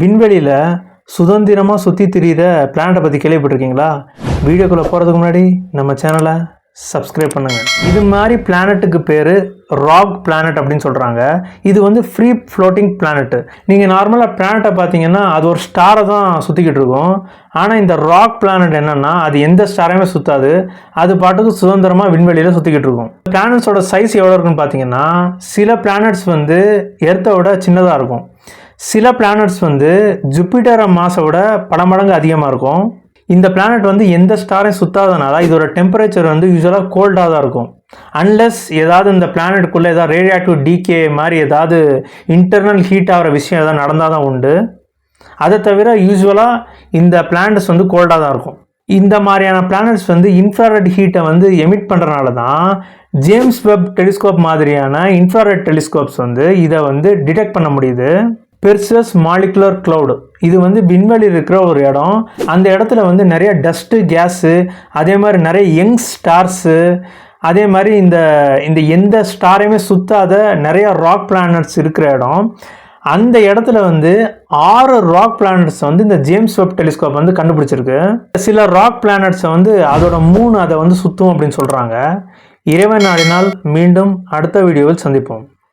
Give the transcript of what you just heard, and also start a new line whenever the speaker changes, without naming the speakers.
விண்வெளியில் சுதந்திரமாக சுற்றி திரியிற பிளானட்டை பற்றி கேள்விப்பட்டிருக்கீங்களா? வீடியோக்குள்ளே போகிறதுக்கு முன்னாடி நம்ம சேனலை சப்ஸ்கிரைப் பண்ணுங்கள் இது மாதிரி பிளானட்டுக்கு பேர் ராக் பிளானட் அப்படின்னு சொல்கிறாங்க இது வந்து ஃப்ரீ ஃப்ளோட்டிங் பிளானட்டு நீங்கள் நார்மலாக பிளானட்டை பார்த்தீங்கன்னா அது ஒரு ஸ்டாரை தான் சுற்றிக்கிட்டு இருக்கும். ஆனால் இந்த ராக் பிளானட் என்னென்னா அது எந்த ஸ்டாரையுமே சுற்றாது அது பாட்டுக்கு சுதந்திரமாக விண்வெளியில் சுற்றிக்கிட்டு இருக்கும். பிளானட்ஸோட சைஸ் எவ்வளோ இருக்குன்னு பார்த்தீங்கன்னா சில பிளானட்ஸ் வந்து எர்த்தை விட சின்னதாக இருக்கும். சில பிளானட்ஸ் வந்து ஜூபிட்டரை மாஸோட பல மடங்கு அதிகமாக இருக்கும். இந்த பிளானட் வந்து எந்த ஸ்டாரையும் சுத்தாதனால இதோட டெம்பரேச்சர் வந்து யூஸ்வலாக கோல்டாக தான் இருக்கும். அன்லெஸ் ஏதாவது இந்த பிளானட்டுக்குள்ளே ஏதாவது ரேடியாக்டிவ் டிகே மாதிரி ஏதாவது இன்டர்னல் ஹீட் ஆகிற விஷயம் ஏதாவது நடந்தால் தான் உண்டு. அதை தவிர யூஸ்வலாக இந்த பிளானட்ஸ் வந்து கோல்டாக தான் இருக்கும். இந்த மாதிரியான பிளானட்ஸ் வந்து இன்ஃப்ராரெட் ஹீட்டை வந்து எமிட் பண்ணுறனால தான் ஜேம்ஸ் வெப் டெலிஸ்கோப் மாதிரியான இன்ஃப்ராரெட் டெலிஸ்கோப்ஸ் வந்து இதை வந்து டிடெக்ட் பண்ண முடியுது. Perseus molecular cloud. இது வந்து விண்வெளியில் இருக்கிற ஒரு இடம். அந்த இடத்துல வந்து நிறைய டஸ்ட்டு கேஸு அதே மாதிரி நிறைய யங் ஸ்டார்ஸு அதே மாதிரி இந்த இந்த எந்த ஸ்டாரையுமே சுற்றாத நிறைய ராக் பிளானட்ஸ் இருக்கிற இடம். அந்த இடத்துல வந்து ஆறு ராக் பிளானட்ஸ் வந்து இந்த ஜேம்ஸ் வெப் டெலிஸ்கோப் வந்து கண்டுபிடிச்சிருக்கு. சில ராக் பிளானட்ஸை வந்து அதோட மூணு அதை வந்து சுத்தும் அப்படின்னு சொல்கிறாங்க இறைவன் நாடினால் மீண்டும் அடுத்த வீடியோவில் சந்திப்போம்.